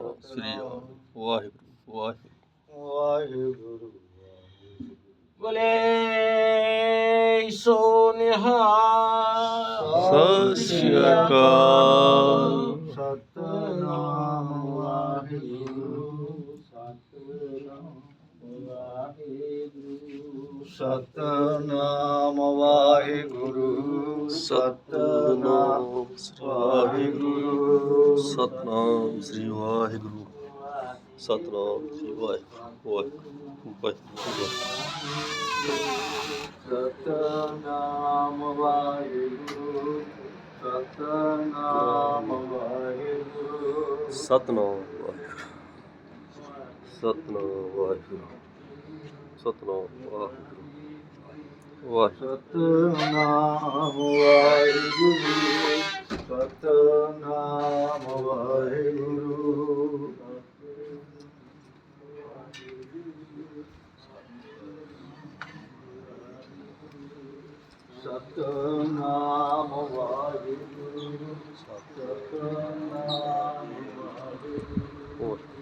ਸ੍ਰੀ ਵਾਹਿਗੁਰੂ। ਵਾਹਿਗੁਰੂ ਵਾਹਿਗੁਰੂ ਬੋਲੇ ਸੋ ਨਿਹਾਲ। ਸਤਿ ਸ਼੍ਰੀ ਅਕਾਲ। ਸਤਨਾਮ ਵਾਹਿਗੁਰੂ। ਸਤਨਾਮ ਵਾਹਿਗੁਰੂ। ਸਤਨਾਮ ਸਤਨਾਮ ਸ੍ਰੀ ਵਾਹਿਗੁਰੂ। ਸਤਨਾਮ ਸ੍ਰੀ ਵਾਹਿਗੁਰੂ। ਵਾਹਿਗੁਰੂ ਸਤਨਾਮ ਵਾਹਿਗੁਰੂ। ਸਤਨਾਮ ਵਾਹਿਗੁਰੂ। ਸਤਨਾਮ ਵਾਹਿਗੁਰੂ। ਸਤਨਾਮ ਵਾਹਿਗੁਰੂ। ਸਤਨਾਮ ਵਾਹਿਗੁਰੂ। ਸਤਨਾਮ ਵਾਹਿਗੁਰੂ ਸਤਨਾਮ ਵਾਹਿਗੁਰੂ ਸਤਨਾਮ ਵਾਹਿਗੁਰੂ ਸਤਨਾਮ ਵਾਹਿਗੁਰੂ ਵਾਹਿਗੁਰੂ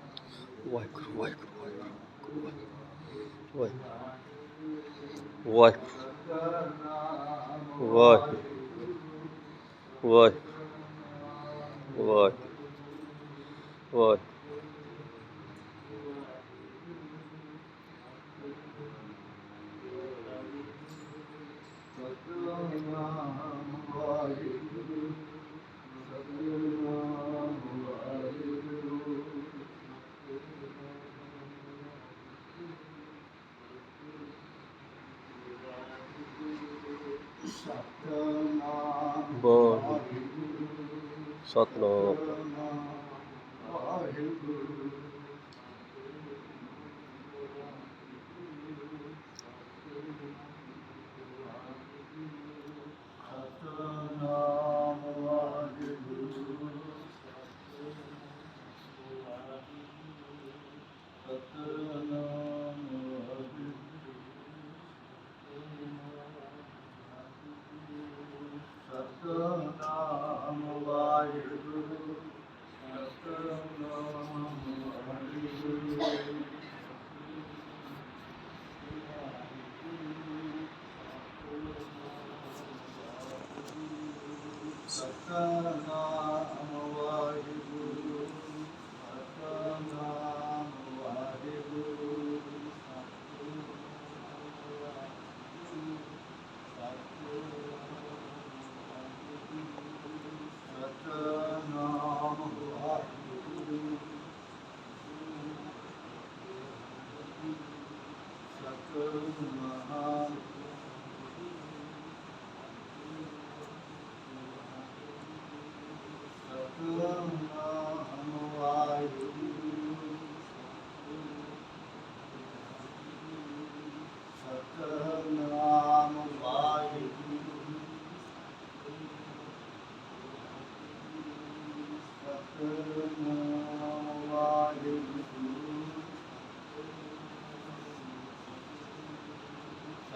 ਵਾਹਿਗੁਰੂ ਵਾਹਿਗੁਰੂ ਵਾਹਿਗੁਰੂ ਵਾਹਿਗੁਰੂ ਵਾਹਿਗੁਰੂ ਵਾਹਿਗੁਰੂ ਸਤਨਾਮ ਵਾਹਿਗੁਰੂ ਬੋਲ। ਸਤਨਾਮ। ਵਾਹਿਗੁਰੂ नाम वाहिगुरु सतनाम वाहिगुरु सतनाम वाहिगुरु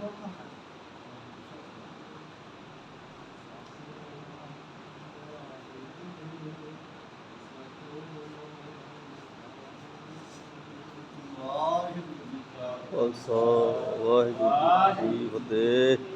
ਖਾਲਸਾ। ਵਾਹਿਗੁਰੂ ਜੀ ਕੀ ਫਤਿਹ।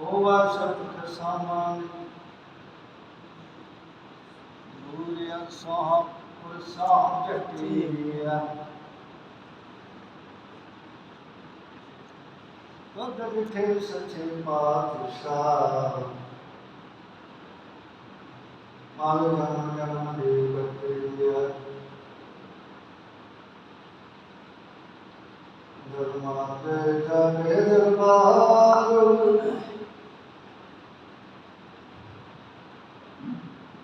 ਹੋਵਾ ਸਤਿ ਸਾਮਾਨ ਦੂਰਿਆ ਸਾਹ ਪ੍ਰਸਾਦ ਜਟੀਆ ਤਦ ਵਿਖੇ ਸੱਚੇ ਪਾਤਸ਼ਾਹ। ਮਾਲ ਜਨਮ ਜਨਮ ਦੇ ਬਤਿਆ ਦਰਮਾਤੇ ਜਾਗੇ ਦਰਬਾਰ।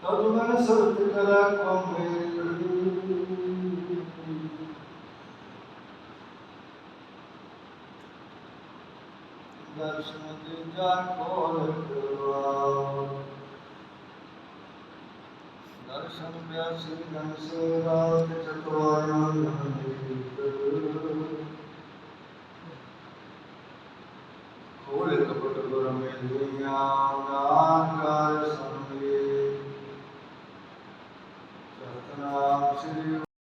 ਤਦ ਮਨ ਸੁਰਤ ਕਰਾ ਕੋਮੇ ਦਰਸ਼ਨ ਦੇ ਕੋਲ ਕਰਵਾਓ ਦਰਸ਼ਨ ਬਿਆਸੀ ਗਨ ਸੇ ਰਾਤ ਚਤੁਆਇਆਂ